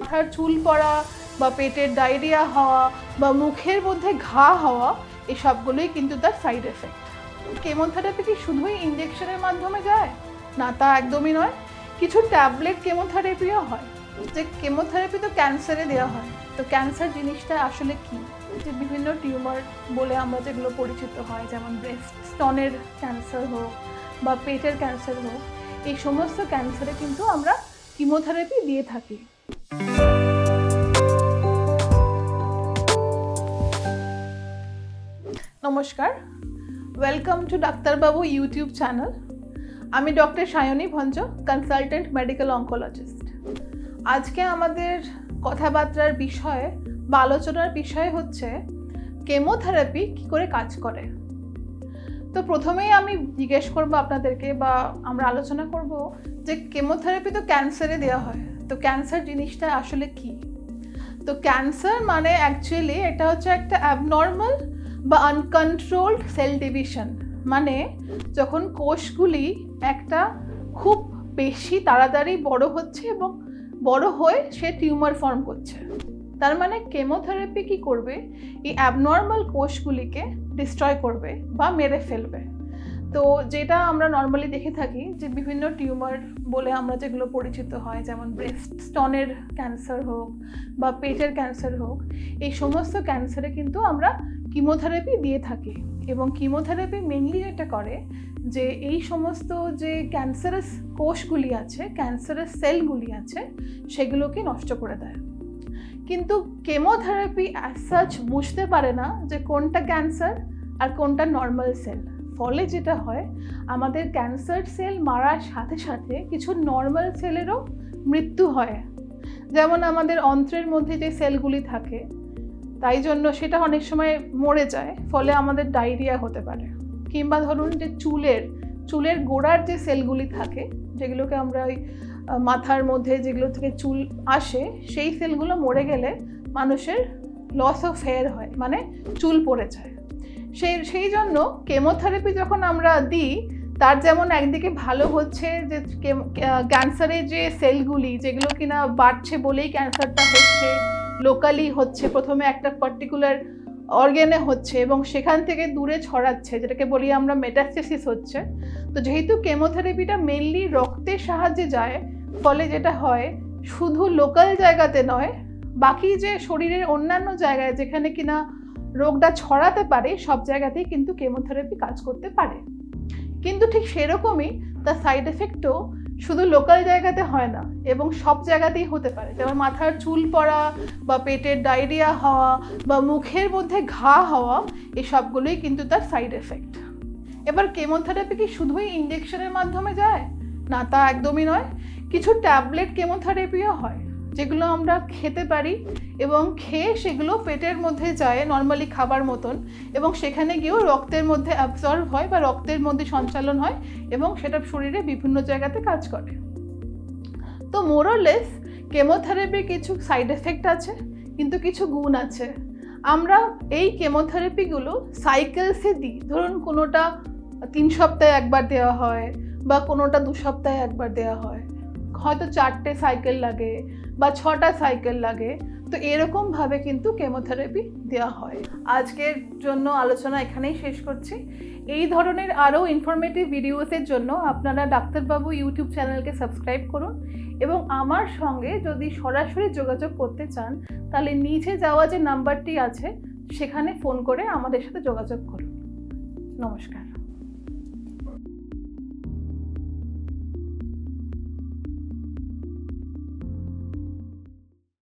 মাথার চুল পড়া বা পেটের ডায়রিয়া হওয়া বা মুখের মধ্যে ঘা হওয়া, এসবগুলোই কিন্তু তার সাইড এফেক্ট কেমোথেরাপি কি শুধুই ইঞ্জেকশনের মাধ্যমে যায়? না, তা একদমই নয়। কিছু ট্যাবলেট কেমোথেরাপিও হয়। যে কেমোথেরাপি তো ক্যান্সারে দেওয়া হয়। তো ক্যান্সার জিনিসটা আসলে কি? যে বিভিন্ন টিউমার বলে আমরা যেগুলো পরিচিত হয়, যেমন ব্রেস্ট স্তনের ক্যান্সার হোক বা পেটের ক্যান্সার হোক, এই সমস্ত ক্যান্সারে কিন্তু আমরা কিমোথেরাপি দিয়ে থাকি। নমস্কার। Welcome to Daktarbabu YouTube channel আমি doctor Sayani Bhanja consultant medical oncologist আজকে আমাদের কথাবার্তার বিষয় বা আলোচনার বিষয় হচ্ছে কেমোথেরাপি কী করে কাজ করে? তো প্রথমেই আমি জিজ্ঞেস করব আপনাদেরকে বা আমরা আলোচনা করব যে কেমোথেরাপি তো ক্যান্সারে দেওয়া হয়। তো ক্যান্সার জিনিসটা আসলে কি? তো ক্যান্সার মানে অ্যাকচুয়ালি এটা হচ্ছে একটা অ্যাবনর্মাল বা আনকন্ট্রোলড সেল ডিভিশন মানে যখন কোষগুলি একটা খুব বেশি তাড়াতাড়ি বড় হচ্ছে এবং বড় হয়ে সে টিউমার ফর্ম করছে। তার মানে কেমোথেরাপি কি করবে? এই অ্যাবনর্মাল কোষগুলিকে ডিস্ট্রয় করবে বা মেরে ফেলবে। তো যেটা আমরা নর্মালি দেখে থাকি যে বিভিন্ন টিউমার বলে আমরা যেগুলো পরিচিত হয়, যেমন ব্রেস্ট স্তনের ক্যান্সার হোক বা পেটের ক্যান্সার হোক, এই সমস্ত ক্যান্সারে কিন্তু আমরা কিমোথেরাপি দিয়ে থাকি এবং কিমোথেরাপি মেনলি যেটা করে যে এই সমস্ত যে ক্যান্সারাস কোষগুলি আছে ক্যান্সারাস সেলগুলি আছে, সেগুলোকে নষ্ট করে দেয়। কিন্তু কেমোথেরাপি অ্যাজ সাচ বুঝতে পারে না যে কোনটা ক্যান্সার আর কোনটা নর্মাল সেল ফলে যেটা হয়, আমাদের ক্যান্সার সেল মারার সাথে সাথে কিছু নর্মাল সেলেরও মৃত্যু হয়। যেমন আমাদের অন্ত্রের মধ্যে যে সেলগুলি থাকে, তাই জন্য সেটা অনেক সময় মরে যায়, ফলে আমাদের ডায়রিয়া হতে পারে। কিংবা ধরুন যে চুলের চুলের গোড়ার যে সেলগুলি থাকে, যেগুলোকে আমরা ওই মাথার মধ্যে যেগুলো থেকে চুল আসে, সেই সেলগুলো মরে গেলে মানুষের লস অফ হেয়ার হয় মানে চুল পড়ে যায়। সেই সেই জন্য কেমোথেরাপি যখন আমরা দিই, তার যেমন একদিকে ভালো হচ্ছে যে ক্যান্সারের যে সেলগুলি যেগুলো কিনা বাড়ছে বলেই ক্যান্সারটা হচ্ছে লোকালি হচ্ছে, প্রথমে একটা পার্টিকুলার অর্গ্যানে হচ্ছে এবং সেখান থেকে দূরে ছড়াচ্ছে, যেটাকে বলি আমরা মেটাস্টেসিস হচ্ছে। তো যেহেতু কেমোথেরাপিটা মেনলি রক্তের সাহায্যে যায়, ফলে যেটা হয়, শুধু লোকাল জায়গাতে নয়, বাকি যে শরীরের অন্যান্য জায়গায় যেখানে কিনা রোগটা ছড়াতে পারে, সব জায়গাতেই কিন্তু কেমোথেরাপি কাজ করতে পারে। কিন্তু ঠিক সেরকমই তার সাইড এফেক্টও শুধু লোকাল জায়গাতে হয় না, এবং সব জায়গাতেই হতে পারে। যেমন মাথার চুল পড়া বা পেটের ডায়রিয়া হওয়া বা মুখের মধ্যে ঘা হওয়া, এই সবগুলোই কিন্তু তার সাইড এফেক্ট এবার কেমোথেরাপি কি শুধুই ইঞ্জেকশনের মাধ্যমে যায়? না, তা একদমই নয়। কিছু ট্যাবলেট কেমোথেরাপিও হয়। যেগুলো আমরা খেতে পারি এবং খেয়ে সেগুলো পেটের মধ্যে যায় নর্মালি খাবার মতন, এবং সেখানে গিয়েও রক্তের মধ্যে অ্যাবজর্ভ হয় বা রক্তের মধ্যে সঞ্চালন হয় এবং সেটা শরীরে বিভিন্ন জায়গাতে কাজ করে। তো মোরলেস কেমোথেরাপির কিছু সাইড এফেক্ট আছে, কিন্তু কিছু গুণ আছে। আমরা এই কেমোথেরাপিগুলো সাইকেলসে দিই। ধরুন কোনোটা তিন সপ্তাহে একবার দেওয়া হয় বা কোনোটা দু সপ্তাহে একবার দেওয়া হয়। হয়তো চারটে সাইকেল লাগে বা ছটা সাইকেল লাগে। তো এরকমভাবে কিন্তু কেমোথেরাপি দেওয়া হয়। আজকের জন্য আলোচনা এখানেই শেষ করছি। এই ধরনের আরও ইনফরমেটিভ ভিডিওসের জন্য আপনারা ডাক্তারবাবু ইউটিউব চ্যানেলকে সাবস্ক্রাইব করুন এবং আমার সঙ্গে যদি সরাসরি যোগাযোগ করতে চান, তাহলে নিচে যাওয়া যে নাম্বারটি আছে, সেখানে ফোন করে আমাদের সাথে যোগাযোগ করুন। নমস্কার।